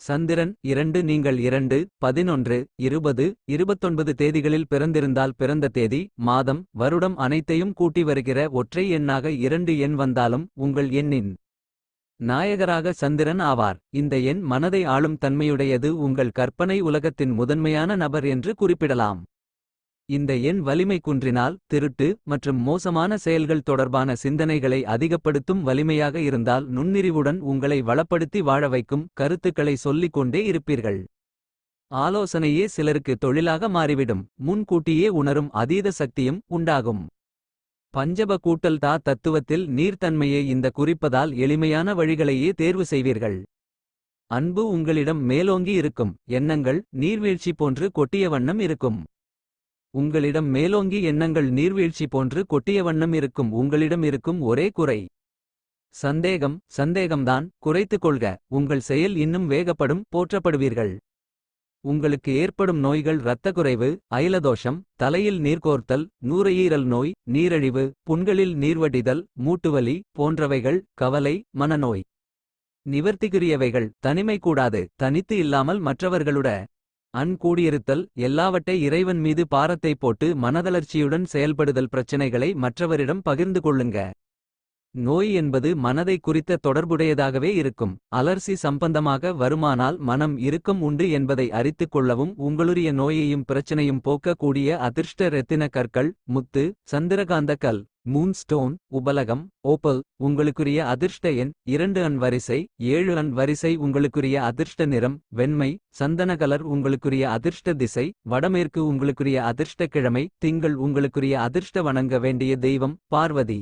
சந்திரன் இரண்டு நீங்கள் இரண்டு பதினொன்று இருபது இருபத்தொன்பது தேதிகளில் பிறந்திருந்தால் பிறந்த தேதி மாதம் வருடம் அனைத்தையும் கூட்டி வருகிற ஒற்றை எண்ணாக இரண்டு எண் வந்தாலும் உங்கள் எண்ணின் நாயகராக சந்திரன் ஆவார். இந்த எண் மனதை ஆளும் தன்மையுடையது உங்கள் கற்பனை உலகத்தின் முதன்மையான நபர் என்று குறிப்பிடலாம். இந்த எண் வலிமை குன்றினால் திருட்டு மற்றும் மோசமான செயல்கள் தொடர்பான சிந்தனைகளை அதிகப்படுத்தும் வலிமையாக இருந்தால் நுண்ணிறிவுடன் உங்களை வளப்படுத்தி வாழ வைக்கும் கருத்துக்களை சொல்லிக் கொண்டே இருப்பீர்கள். ஆலோசனையே சிலருக்கு தொழிலாக மாறிவிடும். முன்கூட்டியே உணரும் அதீத சக்தியும் உண்டாகும். பஞ்சப கூட்டல் தா தத்துவத்தில் நீர்த்தன்மையை இந்த குறிப்பதால் எளிமையான வழிகளையே தேர்வு செய்வீர்கள். அன்பு உங்களிடம் மேலோங்கி இருக்கும். எண்ணங்கள் நீர்வீழ்ச்சி போன்று கொட்டிய வண்ணம் இருக்கும். உங்களிடம் மேலோங்கி எண்ணங்கள் நீர்வீழ்ச்சி போன்று கொட்டிய வண்ணம் இருக்கும் உங்களிடம் இருக்கும் ஒரே குறை. சந்தேகம் சந்தேகம்தான். குறைத்துக் கொள்க உங்கள் செயல் இன்னும் வேகப்படும் போற்றப்படுவீர்கள். உங்களுக்கு ஏற்படும் நோய்கள் இரத்த குறைவு அயலதோஷம் தலையில் நீர்கோர்த்தல் நூரையீரல் நோய் நீரழிவு புண்களில் நீர்வடிதல் மூட்டுவலி போன்றவைகள் கவலை மனநோய். நிவர்த்திக்குரியவைகள் தனிமை கூடாது தனித்து இல்லாமல் மற்றவர்களுட அன்கூடியிருத்தல் எல்லாவற்றை இறைவன் மீது பாரத்தை போட்டு மனதளர்ச்சியுடன் செயல்படுதல் பிரச்சனைகளை மற்றவரிடம் பகிர்ந்து கொள்ளுங்க. நோய் என்பது மனதை குறித்த தொடர்புடையதாகவே இருக்கும். அலர்சி சம்பந்தமாக வருமானால் மனம் இறுக்கம் உண்டு என்பதை அறித்துக் கொள்ளவும் உங்களுடைய நோயையும் பிரச்சனையும் போக்கக்கூடிய அதிர்ஷ்ட ரெத்தின கற்கள் முத்து சந்திரகாந்த கல் மூன்ஸ்டோன் உபலகம் ஓப்பல் உங்களுக்குரிய அதிர்ஷ்ட எண் இரண்டு அன் வரிசை ஏழு அன் வரிசை உங்களுக்குரிய அதிர்ஷ்ட நிறம் வெண்மை சந்தன கலர் உங்களுக்குரிய அதிர்ஷ்ட திசை வடமேற்கு உங்களுக்குரிய அதிர்ஷ்ட கிழமை திங்கள் உங்களுக்குரிய அதிர்ஷ்ட வணங்க வேண்டிய தெய்வம் பார்வதி.